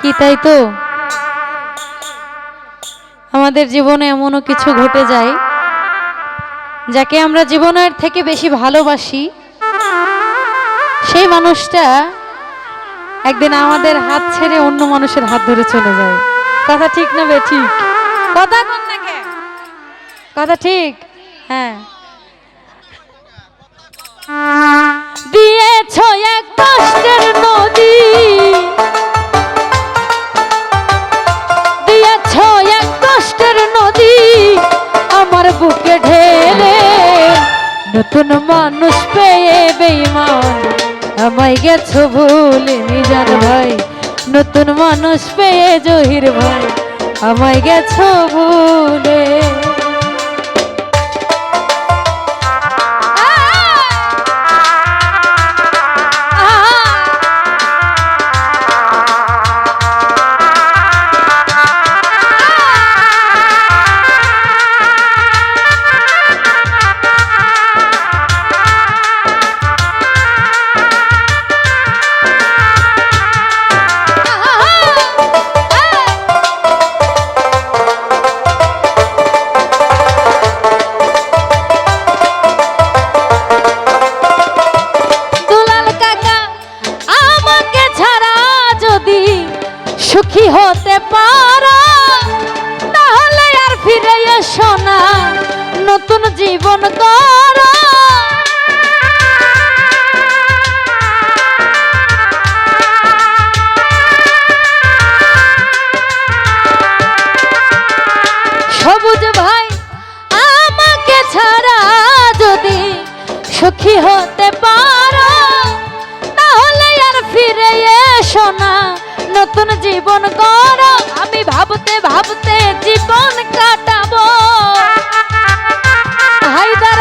কি তাই তো? আমাদের জীবনে এমনও কিছু ঘটে যায়, যাকে আমরা জীবনের থেকে বেশি ভালোবাসি। সেই মানুষটা একদিন আমাদের হাত ছেড়ে অন্য মানুষের হাত ধরে চলে যায়। কথা ঠিক না বে, ঠিক? কথা? কথা ঠিক? হ্যাঁ। এক নদী। এক নদী, আমার বুকে ঢেলে। নতুন মানুষ পেয়ে বেইমান আমায় গেছো ভুলে মিজান ভাই। নতুন মানুষ পেয়ে জহির ভাই, আমায় গেছো ভুলে সুখী হতে পারো তাহলে আর ফিরে এসো না নতুন জীবন করো করো আমি ভাবতে ভাবতে জীবন কাটাবো।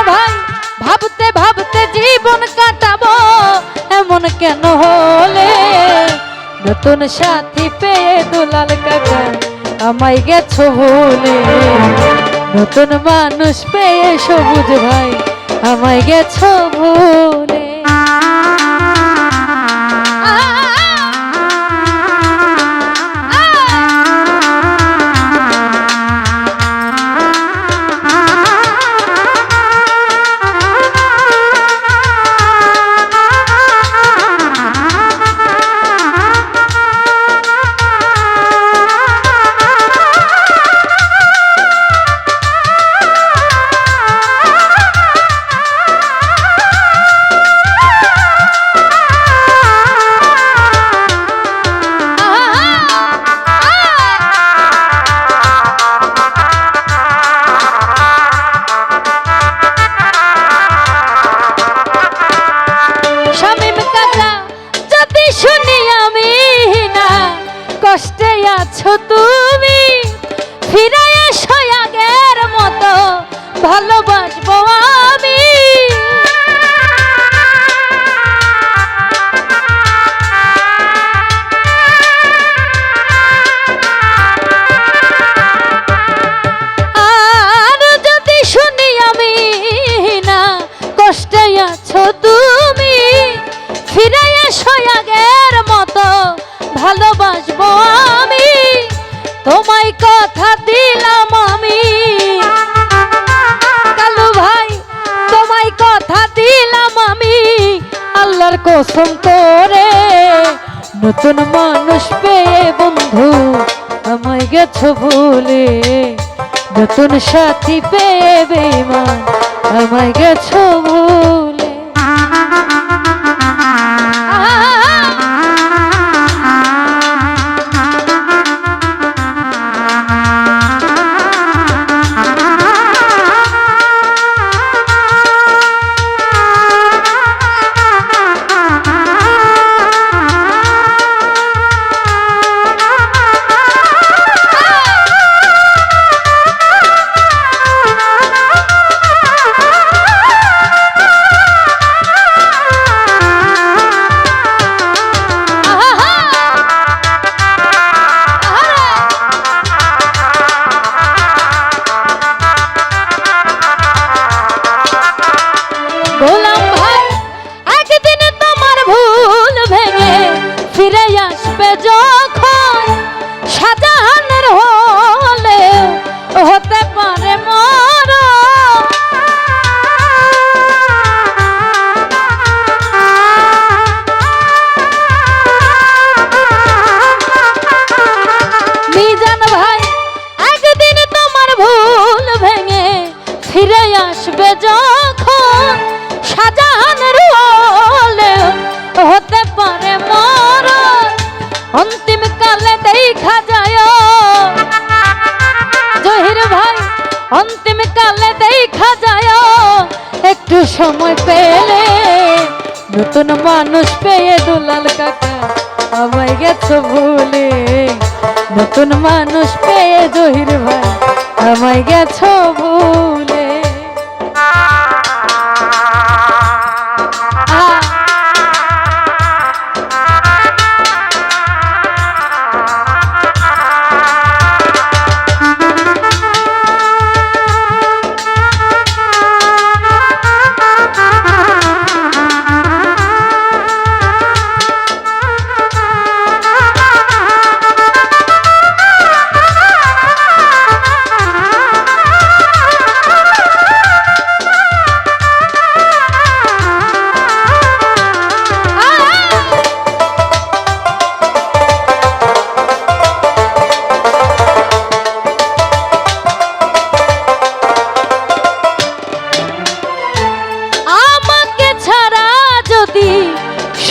ভাই, ভাবতে ভাবতে জীবন কাটাবো। এমন কেন হলে? নতুন সাথী পেয়ে দুলাল কাকা, আমায় গেছো ভুলে নতুন মানুষ পেয়ে সবুজ ভাই, আমায় গেছো ভুলে ফিরে এসো আগের মতো ভালোবাসবো আমি। কসম নতুন মানুষ পেয়ে বন্ধু আমায় গেছো ভুলে। নতুন সাথী পেয়ে বেমান আমায় গেছো ভুলে। সময় পেলে নতুন মানুষ পেয়ে দুলাল কাকা আমায় গেছো ভুলে। নতুন মানুষ পেয়ে জহির ভাই আমায় গেছো ভুলে।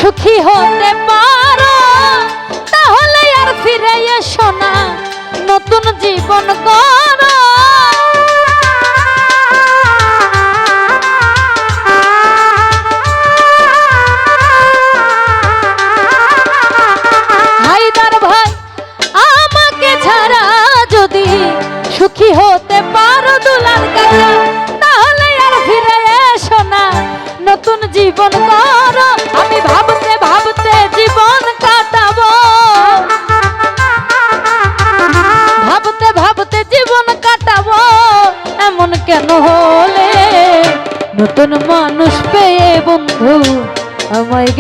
সুখী হতে পারো তাহলে আর ফিরে এসো না। নতুন জীবন করো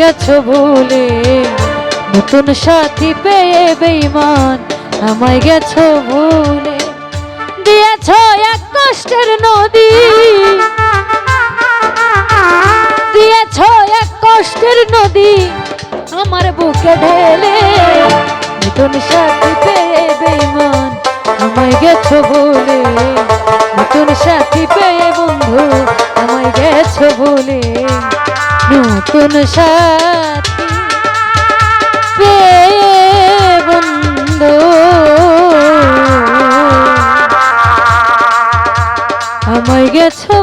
গেছো ভুলে, নতুন সাথী পেয়ে বেইমান আমায় গেছো ভুলে। দিয়েছ এক কষ্টের নদী, দিয়েছ এক কষ্টের নদী, আমার বুকে ঢেলে। নতুন সাথী পেয়ে বেইমান আমায় গেছো ভুলে। নতুন সাথী পেয়ে বন্ধু, আমায় গেছো ভুলে। নতুন সাথী। পেয়ে বন্ধু। আমায় গেছো